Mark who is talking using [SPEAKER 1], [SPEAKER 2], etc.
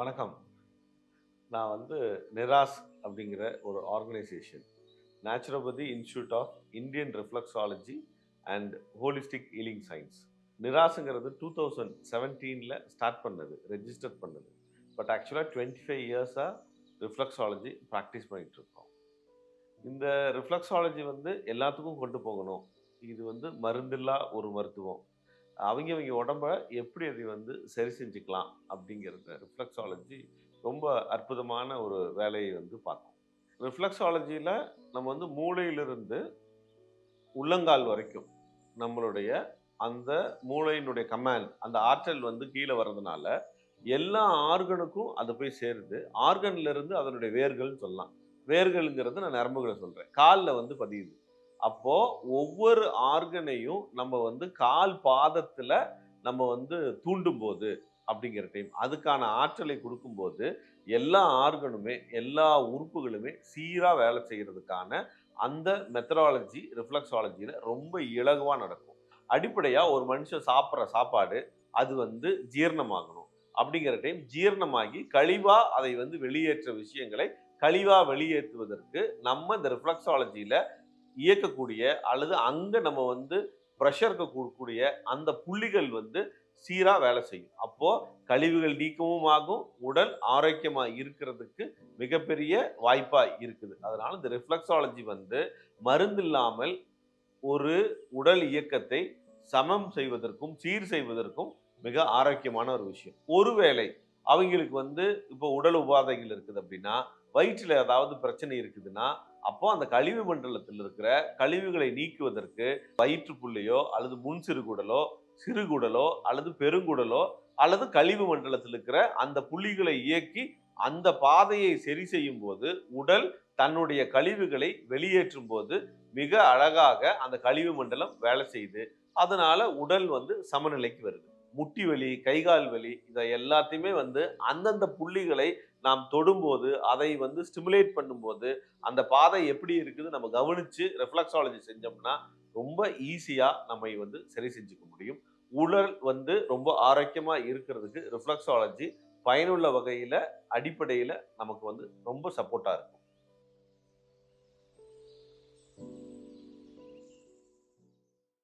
[SPEAKER 1] வணக்கம். நான் வந்து நிராஸ் அப்படிங்கிற ஒரு organisation naturopathy institute of Indian reflexology and holistic healing science நிராஸுங்கிறது two thousand செவன்டீனில் ஸ்டார்ட் பண்ணது ரெஜிஸ்டர் பண்ணது. பட் ஆக்சுவலாக டுவெண்ட்டி ஃபைவ் இயர்ஸாக ரிஃப்ளக்ஸாலஜி ப்ராக்டிஸ் பண்ணிகிட்ருக்கோம் இந்த ரிஃப்ளக்ஸாலஜி வந்து எல்லாத்துக்கும் கொண்டு போகணும். இது வந்து மருந்தில்லா ஒரு மருத்துவம். அவங்க அவங்க உடம்ப எப்படி அதை வந்து சரி செஞ்சுக்கலாம் அப்படிங்கிறத ரிஃப்ளெக்ஸாலஜி ரொம்ப அற்புதமான ஒரு வேலையை வந்து பார்க்கும். ரிஃப்ளெக்ஸாலஜியில் நம்ம வந்து மூளையிலிருந்து உள்ளங்கால் வரைக்கும் நம்மளுடைய அந்த மூளையினுடைய கமாண்ட் அந்த ஆற்றல் வந்து கீழே வர்றதுனால எல்லா ஆர்கனுக்கும் அது போய் சேருது. ஆர்கன்லேருந்து அதனுடைய வேர்கள்னு சொல்லலாம். வேர்கள்ங்கிறது நான் நரம்புகளை சொல்கிறேன் காலில் வந்து பதியுது. அப்போ ஒவ்வொரு ஆர்கனையும் நம்ம வந்து கால் பாதத்துல நம்ம வந்து தூண்டும் போது அப்படிங்கிற டைம் அதுக்கான ஆற்றலை கொடுக்கும்போது எல்லா ஆர்கனுமே எல்லா உறுப்புகளுமே சீராக வேலை செய்கிறதுக்கான அந்த மெத்தடாலஜி ரிஃப்ளெக்ஸாலஜியில் ரொம்ப இலகுவாக நடக்கும். அடிப்படையாக ஒரு மனுஷன் சாப்பிட்ற சாப்பாடு அது வந்து ஜீரணமாகணும். அப்படிங்கிற டைம் ஜீரணமாகி கழிவாக அதை வந்து வெளியேற்ற விஷயங்களை கழிவாக வெளியேற்றுவதற்கு நம்ம இந்த ரிஃப்ளெக்ஸாலஜியில் இயக்கக்கூடிய அல்லது அங்கே நம்ம வந்து ப்ரெஷருக்கு கொடுக்கக்கூடிய அந்த புள்ளிகள் வந்து சீராக வேலை செய்யும். அப்போது கழிவுகள் நீக்கமும் ஆகும் உடல் ஆரோக்கியமாக இருக்கிறதுக்கு மிகப்பெரிய வாய்ப்பாக இருக்குது. அதனால் இந்த ரிஃப்ளெக்ஸாலஜி வந்து மருந்து இல்லாமல் ஒரு உடல் இயக்கத்தை சமம் செய்வதற்கும் சீர் செய்வதற்கும் மிக ஆரோக்கியமான ஒரு விஷயம். ஒருவேளை அவங்களுக்கு வந்து இப்போ உடல் உபாதைகள் இருக்குது அப்படின்னா வயிற்றில் ஏதாவது பிரச்சனை இருக்குதுன்னா அப்போ அந்த கழிவு மண்டலத்தில் இருக்கிற கழிவுகளை நீக்குவதற்கு வயிற்றுப்புள்ளியோ அல்லது முன் சிறுகுடலோ சிறுகுடலோ அல்லது பெருங்குடலோ அல்லது கழிவு மண்டலத்தில் இருக்கிற அந்த புள்ளிகளை இயக்கி அந்த பாதையை சரி செய்யும் போது உடல் தன்னுடைய கழிவுகளை வெளியேற்றும் போது மிக அழகாக அந்த கழிவு மண்டலம் வேலை செய்யுது அதனால உடல் வந்து சமநிலைக்கு வருது. முட்டி வலி கைகால் வலி இதை எல்லாத்தையுமே வந்து அந்தந்த புள்ளிகளை நாம் தொடும்போது அதை வந்து ஸ்டிமுலேட் பண்ணும்போது அந்த பாதை எப்படி இருக்குது நம்ம கவனித்து ரெஃப்ளக்ஸாலஜி செஞ்சோம்னா ரொம்ப ஈஸியாக நம்ம வந்து சரி செஞ்சுக்க முடியும். உடல் வந்து ரொம்ப ஆரோக்கியமாக இருக்கிறதுக்கு ரிஃப்ளக்ஸாலஜி பயனுள்ள வகையில் அடிப்படையில் நமக்கு வந்து ரொம்ப சப்போர்ட்டாக இருக்கும்.